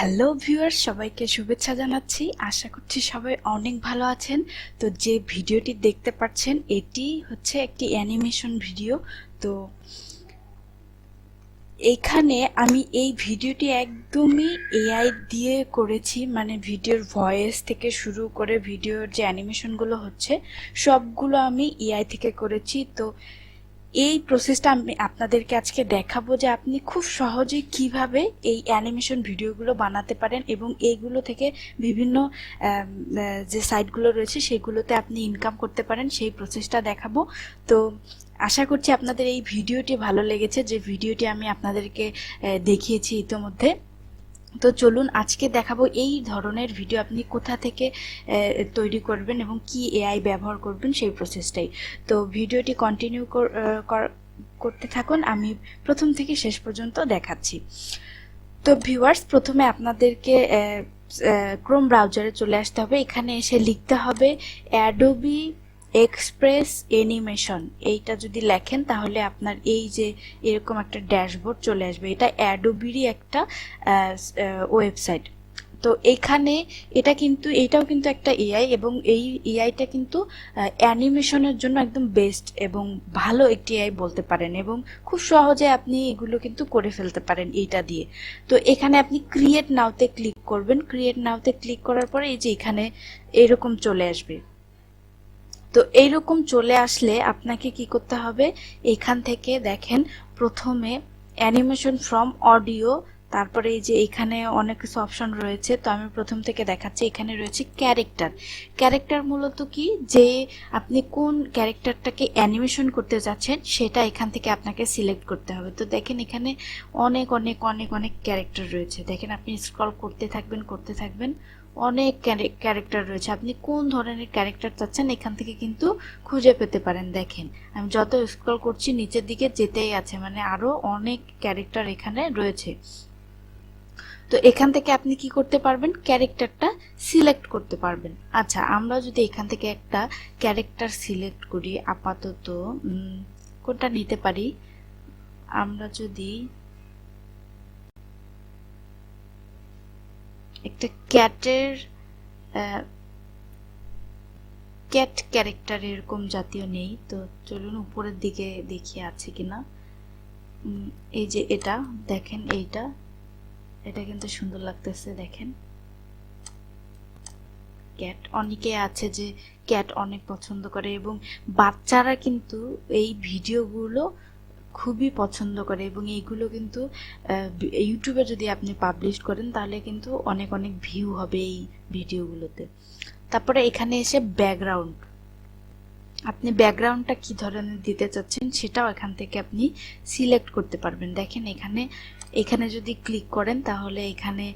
Hello viewer সবাইকে শুভেচ্ছা জানাচ্ছি। আশা করছি সবাই অনেক ভালো আছেন। তো যে ভিডিওটি দেখতে পাচ্ছেন, এটি হচ্ছে একটি অ্যানিমেশন ভিডিও। তো এখানে আমি এই ভিডিওটি একদমই এআই দিয়ে করেছি মানে ভিডিওর ভয়েস থেকে শুরু করে ভিডিওর যে অ্যানিমেশনগুলো হচ্ছে, সবগুলো আমি এআই থেকে করেছি। তো এই প্রসেসটা আমি আপনাদেরকে আজকে দেখাবো যে আপনি খুব সহজেই কীভাবে এই অ্যানিমেশন ভিডিওগুলো বানাতে পারেন এবং এইগুলো থেকে বিভিন্ন যে সাইটগুলো রয়েছে সেগুলোতে আপনি ইনকাম করতে পারেন, সেই প্রসেসটা দেখাবো। তো আশা করছি আপনাদের এই ভিডিওটি ভালো লেগেছে। যে ভিডিওটি আমি আপনাদেরকে দেখিয়েছি ইতোমধ্যে। তো চলুন আজকে দেখাবো এই ধরনের ভিডিও আপনি কোথা থেকে তৈরি করবেন এবং কি এআই ব্যবহার করবেন সেই প্রসেসটাই তো ভিডিওটি কন্টিনিউ করতে থাকুন, আমি প্রথম থেকে শেষ পর্যন্ত দেখাচ্ছি। তো ভিউয়ার্স প্রথমে আপনাদেরকে ক্রোম ব্রাউজারে চলে আসতে হবে। এখানে এসে লিখতে হবে অ্যাডোবি এক্সপ্রেস অ্যানিমেশন এইটা যদি লেখেন তাহলে আপনার এই যে এরকম একটা ড্যাশবোর্ড চলে আসবে। এটা অ্যাডোবিরই একটা ওয়েবসাইট। তো এখানে এটা কিন্তু, এটাও কিন্তু একটা এআই এবং এই এআইটা কিন্তু অ্যানিমেশনের জন্য একদম বেস্ট এবং ভালো একটি এআই বলতে পারেন এবং খুব সহজে আপনি এগুলো কিন্তু করে ফেলতে পারেন এইটা দিয়ে। তো এখানে আপনি ক্রিয়েট নাওতে ক্লিক করবেন। ক্রিয়েট নাওতে ক্লিক করার পরে এই যে এখানে এরকম চলে আসবে। তো এইরকম চলে আসলে আপনাকে কি করতে হবে? এখান থেকে দেখেন প্রথমে অ্যানিমেশন ফ্রম অডিও, তারপরে এই যে এখানে অনেক কিছু অপশন রয়েছে, তো আমি প্রথম থেকে দেখাচ্ছি। এখানে রয়েছে ক্যারেক্টার। ক্যারেক্টার মূলত কি? যে আপনি কোন ক্যারেক্টারটাকে অ্যানিমেশন করতে যাচ্ছেন, সেটা এখান থেকে আপনাকে সিলেক্ট করতে হবে। তো দেখেন এখানে অনেক অনেক অনেক অনেক ক্যারেক্টার রয়েছে। দেখেন আপনি স্ক্রল করতে থাকবেন করতে থাকবেন। অনেক ক্যারেক্টার রয়েছে। আপনি কোন ধরনের ক্যারেক্টার চাচ্ছেন এখান থেকে কিন্তু খুঁজে পেতে পারেন। দেখেন, আমি যত স্ক্রল করছি, নিচের দিকে যেতেই আছে মানে আরও অনেক ক্যারেক্টার এখানে রয়েছে। তো এখান থেকে আপনি কি করতে পারবেন? ক্যারেক্টারটা সিলেক্ট করতে পারবেন। আচ্ছা আমরা যদি এখান থেকে একটা ক্যারেক্টার সিলেক্ট করি, আপাতত কোনটা নিতে পারি? আমরা যদি একটা ক্যাটের ক্যাট ক্যারেক্টার এরকম জাতীয় নেই। তো চলুন উপরের দিকে দেখি আছে কিনা। উম, এই যে এটা দেখেন এইটা। এটা কিন্তু সুন্দর লাগতেছে দেখেন। ক্যাট অনেকে আছে যে ক্যাট অনেক পছন্দ করে এবং বাচ্চারা কিন্তু এই ভিডিওগুলো খুবই পছন্দ করে এবং এইগুলো কিন্তু ইউটিউবে যদি আপনি পাবলিশ করেন, তাহলে কিন্তু অনেক অনেক ভিউ হবে এই ভিডিওগুলোতে তারপরে এখানে এসে ব্যাকগ্রাউন্ড আপনি ব্যাকগ্রাউন্ডটা কি ধরনের দিতে চাচ্ছেন, সেটাও এখান থেকে আপনি সিলেক্ট করতে পারবেন। দেখেন এখানে এখানে যদি ক্লিক করেন, তাহলে এখানে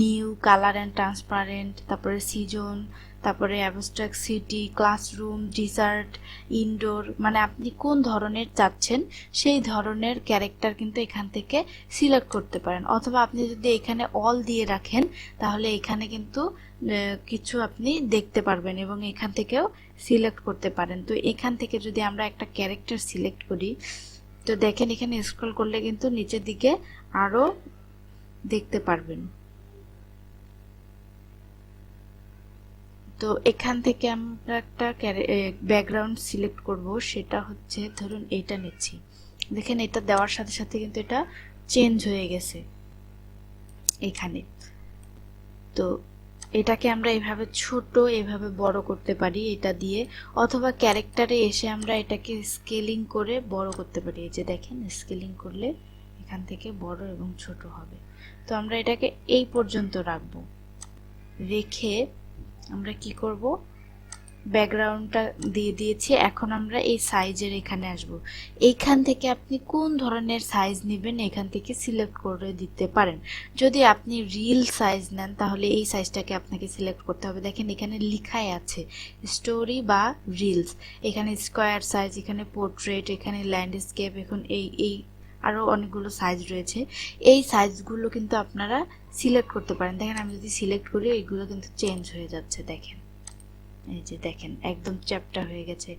নিউ কালার অ্যান্ড ট্রান্সপারেন্ট তারপরে সিজন তারপরে abstract city classroom desert indoor মানে আপনি কোন ধরনের চাচ্ছেন, সেই ধরনের ক্যারেক্টার কিন্তু এখান থেকে সিলেক্ট করতে পারেন। অথবা আপনি যদি এখানে অল দিয়ে রাখেন, তাহলে এখানে কিন্তু কিছু আপনি দেখতে পারবেন এবং এখান থেকেও সিলেক্ট করতে পারেন। তো এখান থেকে যদি আমরা একটা ক্যারেক্টার সিলেক্ট করি, তো দেখেন এখানে স্ক্রল করলে কিন্তু নিচের দিকে আরও দেখতে পারবেন। তো এখান থেকে আমরা একটা ব্যাকগ্রাউন্ড সিলেক্ট করব, সেটা হচ্ছে ধরুন এটা নিচ্ছি। দেখেন এটা দেওয়ার সাথে সাথে কিন্তু এটা চেঞ্জ হয়ে গেছে এখানে। তো এটাকে আমরা এভাবে ছোট, এভাবে বড় করতে পারি এটা দিয়ে, অথবা ক্যারেক্টারে এসে আমরা এটাকে স্কেলিং করে বড় করতে পারি। এই যে দেখেন স্কেলিং করলে এখান থেকে বড় এবং ছোট হবে। তো আমরা এটাকে এই পর্যন্ত রাখব। রেখে আমরা কি করব? ব্যাকগ্রাউন্ডটা দিয়ে দিয়েছি। এখন আমরা এই সাইজের এখানে আসব। এইখান থেকে আপনি কোন ধরনের সাইজ নেবেন এখান থেকে সিলেক্ট করে দিতে পারেন। যদি আপনি রিল সাইজ নেন, তাহলে এই সাইজটাকে আপনাকে সিলেক্ট করতে হবে। দেখেন এখানে লিখাই আছে স্টোরি বা রিলস এখানে স্কোয়ার সাইজ এখানে পোর্ট্রেট এখানে ল্যান্ডস্কেপ এখন এই এই আরও অনেকগুলো সাইজ রয়েছে। এই সাইজগুলো কিন্তু আপনারা সিলেক্ট করতে পারেন। দেখেন, আমি যদি সিলেক্ট করি এইগুলো কিন্তু চেঞ্জ হয়ে যাচ্ছে, দেখেন। এই যে দেখেন, একদম চ্যাপ্টা হয়ে গেছে।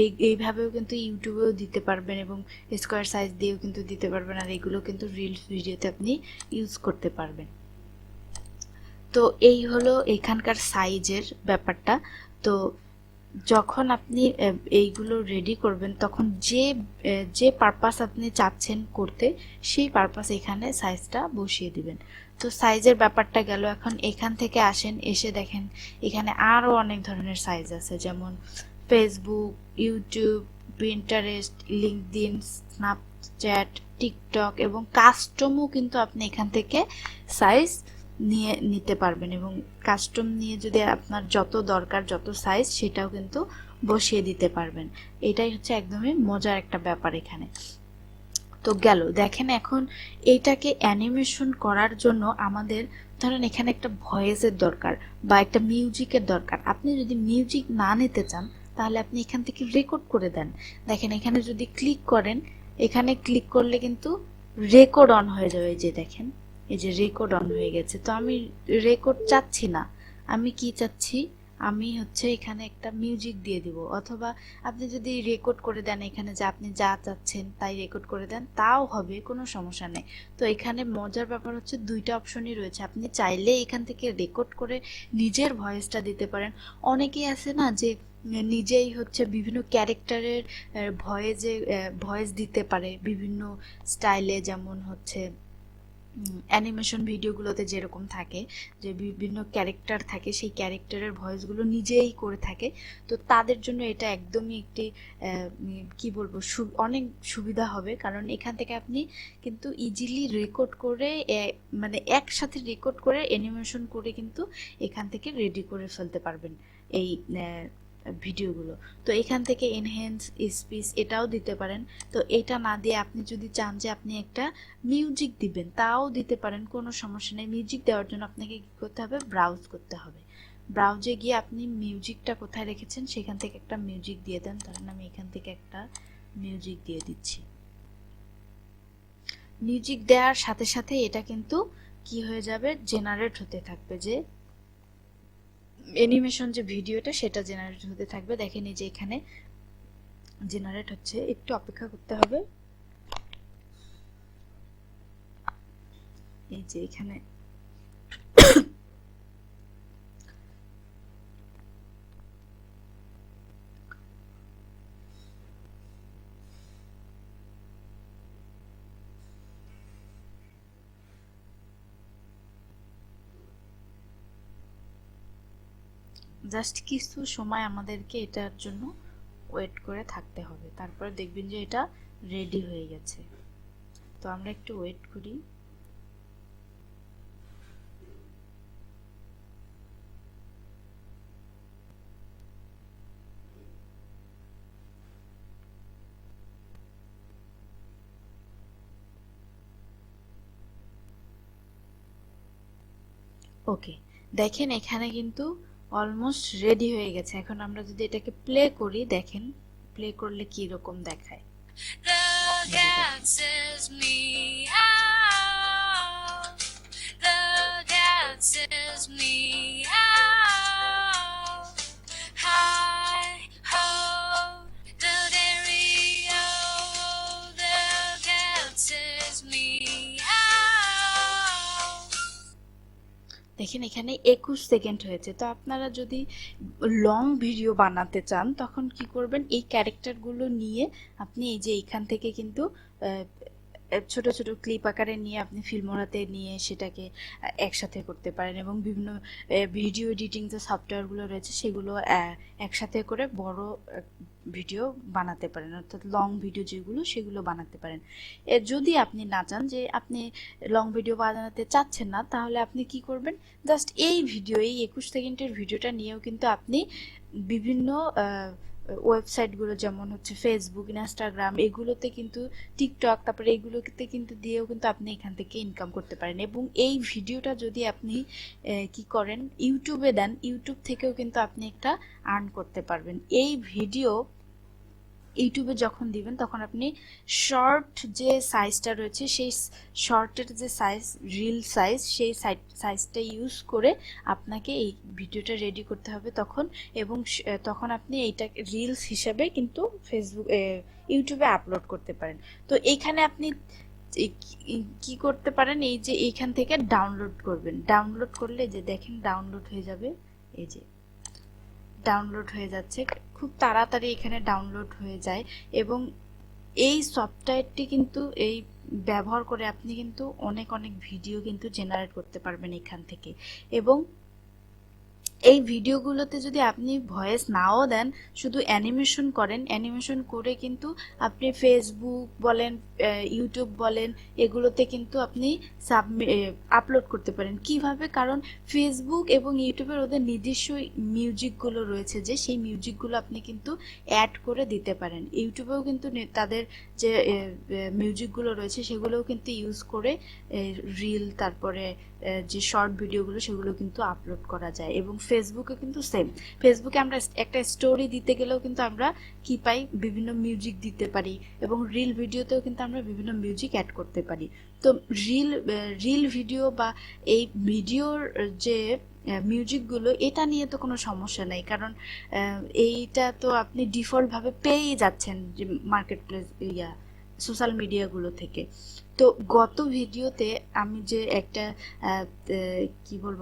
এই, এইভাবেও কিন্তু ইউটিউবেও দিতে পারবেন এবং স্কোয়ার সাইজ দিয়েও কিন্তু দিতে পারবেন। আর এগুলো কিন্তু রিলস ভিডিওতে আপনি ইউজ করতে পারবেন। তো এই হলো এখানকার সাইজের ব্যাপারটা। তো যখন আপনি এইগুলো রেডি করবেন, তখন যে যে পারপাস আপনি চাচ্ছেন করতে, সেই পারপাস এখানে সাইজটা বসিয়ে দিবেন। তো সাইজের ব্যাপারটা গেল, এখন এখান থেকে আসেন, এসে দেখেন এখানে আরও অনেক ধরনের সাইজ আছে, যেমন Facebook YouTube Pinterest LinkedIn Snapchat TikTok এবং কাস্টমও কিন্তু আপনি এখান থেকে সাইজ নিয়ে নিতে পারবেন এবং কাস্টম নিয়ে যদি আপনার যত দরকার, যত সাইজ সেটাও কিন্তু বসিয়ে দিতে পারবেন। এটাই হচ্ছে একদমই মজার একটা ব্যাপার এখানে। তো গেল, দেখেন এখন এইটাকে অ্যানিমেশন করার জন্য আমাদের ধরেন এখানে একটা ভয়েসের দরকার বা একটা মিউজিকের দরকার। আপনি যদি মিউজিক না নিতে চান, তাহলে আপনি এখান থেকে রেকর্ড করে দেন। দেখেন এখানে যদি ক্লিক করেন, এখানে ক্লিক করলে কিন্তু রেকর্ড অন হয়ে যাবে যে দেখেন। এই যে রেকর্ড অন হয়ে গেছে। তো আমি রেকর্ড চাচ্ছি না। আমি কি চাচ্ছি? আমি হচ্ছে এখানে একটা মিউজিক দিয়ে দিব। অথবা আপনি যদি রেকর্ড করে দেন এখানে যে আপনি যা চাচ্ছেন তাই রেকর্ড করে দেন, তাও হবে, কোনো সমস্যা নেই। তো এখানে মজার ব্যাপার হচ্ছে দুইটা অপশনই রয়েছে। আপনি চাইলে এখান থেকে রেকর্ড করে নিজের ভয়েসটা দিতে পারেন। অনেকেই আছে না যে নিজেই হচ্ছে বিভিন্ন ক্যারেক্টারের ভয়েসে ভয়েস দিতে পারে। বিভিন্ন স্টাইলে যেমন হচ্ছে অ্যানিমেশন ভিডিওগুলোতে যেরকম থাকে, যে বিভিন্ন ক্যারেক্টার থাকে, সেই ক্যারেক্টারের ভয়েসগুলো নিজেই করে থাকে। তো তাদের জন্য এটা একদমই একটি কি বলব অনেক সুবিধা হবে। কারণ এখান থেকে আপনি কিন্তু ইজিলি রেকর্ড করে মানে একসাথে রেকর্ড করে অ্যানিমেশন করে কিন্তু এখান থেকে রেডি করে ফেলতে পারবেন। এই ভিডিওগুলো। তো এখান থেকে এনহেন্স স্পিচ এটাও দিতে পারেন। তো এটা না দিয়ে আপনি যদি চান যে আপনি একটা মিউজিক দিবেন, তাও দিতে পারেন, কোনো সমস্যা নেই। মিউজিক দেওয়ার জন্য আপনাকে কি করতে হবে? ব্রাউজ করতে হবে। ব্রাউজে গিয়ে আপনি মিউজিকটা কোথায় রেখেছেন, সেখান থেকে একটা মিউজিক দিয়ে দেন। ধরেন আমি এখান থেকে একটা মিউজিক দিয়ে দিচ্ছি। মিউজিক দেওয়ার সাথে সাথে এটা কিন্তু কি হয়ে যাবে? জেনারেট হতে থাকবে যে অ্যানিমেশন যে ভিডিওটা, সেটা জেনারেট হতে থাকবে। দেখেন এই যে এখানে জেনারেট হচ্ছে। একটু অপেক্ষা করতে হবে। এই যে এখানে জাস্ট কিছু সময় আমাদেরকে এটার জন্য ওয়েট করে থাকতে হবে। তারপরে দেখবেন যে এটা রেডি হয়ে গেছে। তো আমরা একটু ওয়েট করি। ওকে, দেখেন এখানে কিন্তু অলমোস্ট রেডি হয়ে গেছে। এখন আমরা যদি এটাকে প্লে করি, দেখেন প্লে করলে কি রকম দেখায়? দেখেন এখানে একুশ সেকেন্ড হয়েছে। তো আপনারা যদি লং ভিডিও বানাতে চান, তখন কি করবেন? এই ক্যারেক্টারগুলো নিয়ে আপনি এই যে এইখান থেকে কিন্তু ছোট ছোট ক্লিপ আকারে নিয়ে আপনি ফিল্মোরাতে নিয়ে সেটাকে একসাথে করতে পারেন এবং বিভিন্ন ভিডিও এডিটিং যে সফটওয়্যারগুলো রয়েছে সেগুলো একসাথে করে বড় ভিডিও বানাতে পারেন। অর্থাৎ লং ভিডিও যেগুলো সেগুলো বানাতে পারেন। যদি আপনি না চান যে আপনি লং ভিডিও বানাতে চাচ্ছেন না, তাহলে আপনি কি করবেন? জাস্ট এই ভিডিও এই একুশ সেকেন্ডের ভিডিওটা নিয়েও কিন্তু আপনি বিভিন্ন ওয়েবসাইটগুলো যেমন হচ্ছে ফেসবুক ইনস্টাগ্রাম এগুলোতে কিন্তু টিকটক তারপরে এগুলোতে কিন্তু দিয়েও কিন্তু আপনি এখান থেকে ইনকাম করতে পারেন। এবং এই ভিডিওটা যদি আপনি কি করেন? ইউটিউবে দেন ইউটিউব থেকেও কিন্তু আপনি একটা আর্ন করতে পারবেন। এই ভিডিও ইউটিউবে যখন দিবেন, তখন আপনি শর্ট যে সাইজটা রয়েছে, সেই শর্টের যে সাইজ রিল সাইজ সেই সাইজটা ইউজ করে আপনাকে এই ভিডিওটা রেডি করতে হবে তখন। এবং তখন আপনি এইটা রিলস হিসাবে কিন্তু ফেসবুক ইউটিউবে আপলোড করতে পারেন। তো এইখানে আপনি কি- করতে পারেন? এই যে এইখান থেকে ডাউনলোড করবেন। ডাউনলোড করলে যে দেখেন ডাউনলোড হয়ে যাবে, এই যে ডাউনলোড হয়ে যাচ্ছে। খুব তাড়াতাড়ি এখানে ডাউনলোড হয়ে যায় এবং এই সফটওয়্যারটি কিন্তু এই ব্যবহার করে আপনি কিন্তু অনেক অনেক ভিডিও কিন্তু জেনারেট করতে পারবেন এখান থেকে। এবং এই ভিডিওগুলোতে যদি আপনি ভয়েস নাও দেন, শুধু অ্যানিমেশন করেন, অ্যানিমেশন করে কিন্তু আপনি ফেসবুক বলেন ইউটিউব বলেন, এগুলোতে কিন্তু আপনি সাবমি আপলোড করতে পারেন। কীভাবে? কারণ ফেসবুক এবং ইউটিউবের ওদের নিজস্ব মিউজিকগুলো রয়েছে যে, সেই মিউজিকগুলো আপনি কিন্তু অ্যাড করে দিতে পারেন। ইউটিউবেও কিন্তু তাদের যে মিউজিকগুলো রয়েছে, সেগুলোও কিন্তু ইউজ করে রিল তারপরে যে শর্ট ভিডিওগুলো সেগুলো কিন্তু আপলোড করা যায়। এবং ফেসবুকে কিন্তু সেম ফেসবুকে আমরা একটা স্টোরি দিতে গেলেও কিন্তু আমরা কি পাই? বিভিন্ন মিউজিক দিতে পারি এবং রিল ভিডিওতেও কিন্তু আমরা বিভিন্ন মিউজিক অ্যাড করতে পারি। তো রিল রিল ভিডিও বা এই ভিডিওর যে মিউজিকগুলো এটা নিয়ে তো কোনো সমস্যা নেই। কারণ এইটা তো আপনি ডিফল্টভাবে পেয়েই যাচ্ছেন যে মার্কেট প্লেস ইয়া সোশ্যাল মিডিয়াগুলো থেকে। তো গত ভিডিওতে আমি যে একটা কি বলব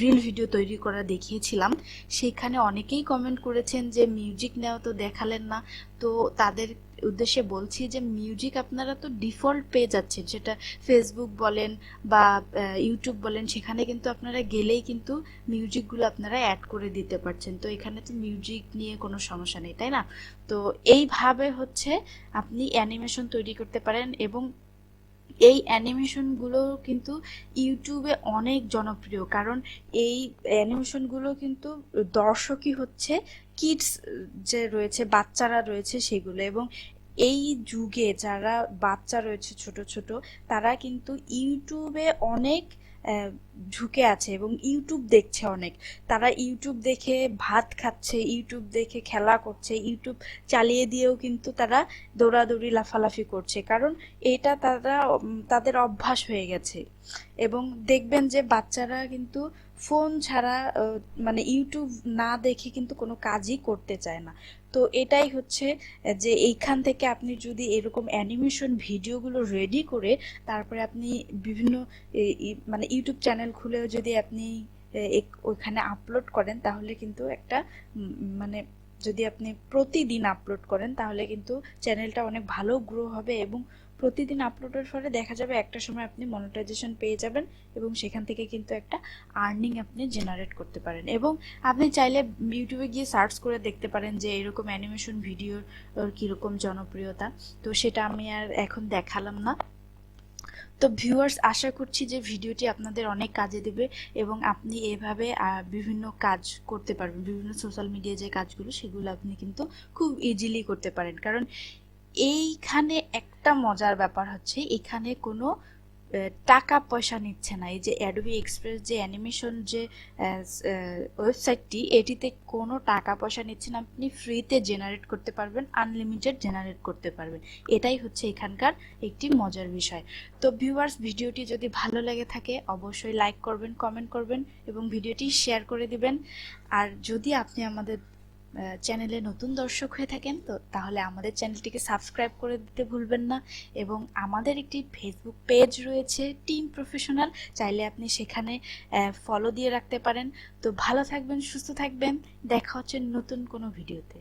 রিল ভিডিও তৈরি করা দেখিয়েছিলাম সেখানে অনেকেই কমেন্ট করেছেন যে মিউজিক নেওয়া তো দেখালেন না। তো তাদের উদ্দেশ্যে বলছি যে মিউজিক আপনারা তো ডিফল্ট পেয়ে যাচ্ছেন। সেটা ফেসবুক বলেন বা ইউটিউব বলেন, সেখানে কিন্তু আপনারা গেলেই কিন্তু মিউজিকগুলো আপনারা অ্যাড করে দিতে পারছেন। তো এখানে তো মিউজিক নিয়ে কোনো সমস্যা নেই, তাই না? তো এইভাবে হচ্ছে আপনি অ্যানিমেশন তৈরি করতে পারেন এবং এই অ্যানিমেশনগুলো কিন্তু ইউটিউবে অনেক জনপ্রিয়, কারণ এই অ্যানিমেশনগুলো কিন্তু দর্শকই হচ্ছে কিডস যে রয়েছে, বাচ্চারা রয়েছে সেগুলো এবং এই যুগে যারা বাচ্চা রয়েছে ছোট ছোট, তারা কিন্তু ইউটিউবে অনেক ঢুকে আছে এবং ইউটিউব দেখছে অনেক। তারা ইউটিউব দেখে ভাত খাচ্ছে, ইউটিউব দেখে খেলা করছে, ইউটিউব চালিয়ে দিয়েও কিন্তু তারা দৌড়াদৌড়ি, লাফালাফি করছে। কারণ এটা তারা তাদের অভ্যাস হয়ে গেছে। এবং দেখবেন যে বাচ্চারা কিন্তু ফোন ছাড়া মানে ইউটিউব না দেখে কিন্তু কোনো কাজই করতে চায় না। তো এটাই হচ্ছে যে এইখান থেকে আপনি যদি এরকম অ্যানিমেশন ভিডিওগুলো রেডি করে তারপরে আপনি বিভিন্ন মানে ইউটিউব চ্যানেল খুলেও যদি আপনি ওইখানে আপলোড করেন তাহলে কিন্তু একটা মানে যদি আপনি প্রতিদিন আপলোড করেন তাহলে কিন্তু চ্যানেলটা অনেক ভালো গ্রো হবে এবং প্রতিদিন আপলোডের ফলে দেখা যাবে একটা সময় আপনি মনিটাইজেশন পেয়ে যাবেন এবং সেখান থেকে কিন্তু একটা আর্নিং আপনি জেনারেট করতে পারেন। এবং আপনি চাইলে ইউটিউবে গিয়ে সার্চ করে দেখতে পারেন যে এরকম অ্যানিমেশন ভিডিওর কীরকম জনপ্রিয়তা। তো সেটা আমি আর এখন দেখালাম না। তো ভিউয়ার্স আশা করছি যে ভিডিওটি আপনাদের অনেক কাজে দেবে এবং আপনি এভাবে বিভিন্ন কাজ করতে পারবেন। বিভিন্ন সোশ্যাল মিডিয়া যে কাজগুলো, সেগুলো আপনি কিন্তু খুব ইজিলি করতে পারেন। কারণ এইখানে একটা মজার ব্যাপার হচ্ছে, এখানে কোনো টাকা পয়সা নিচ্ছে না। এই যে অ্যাডোবি এক্সপ্রেস যে অ্যানিমেশন যে ওয়েবসাইটটি এটিতে কোনো টাকা পয়সা নিচ্ছে না। আপনি ফ্রিতে জেনারেট করতে পারবেন আনলিমিটেড জেনারেট করতে পারবেন। এটাই হচ্ছে এখানকার একটি মজার বিষয়। তো ভিউয়ার্স ভিডিওটি যদি ভালো লেগে থাকে, অবশ্যই লাইক করবেন কমেন্ট করবেন এবং ভিডিওটি শেয়ার করে দিবেন। আর যদি আপনি আমাদের চ্যানেলে নতুন দর্শক হয়ে থাকেন, তো তাহলে আমাদের চ্যানেলটিকে সাবস্ক্রাইব করে দিতে ভুলবেন না এবং আমাদের একটি ফেসবুক পেজ রয়েছে টিম প্রফেশনাল চাইলে আপনি সেখানে ফলো দিয়ে রাখতে পারেন। তো ভালো থাকবেন, সুস্থ থাকবেন, দেখা হচ্ছে নতুন কোনো ভিডিওতে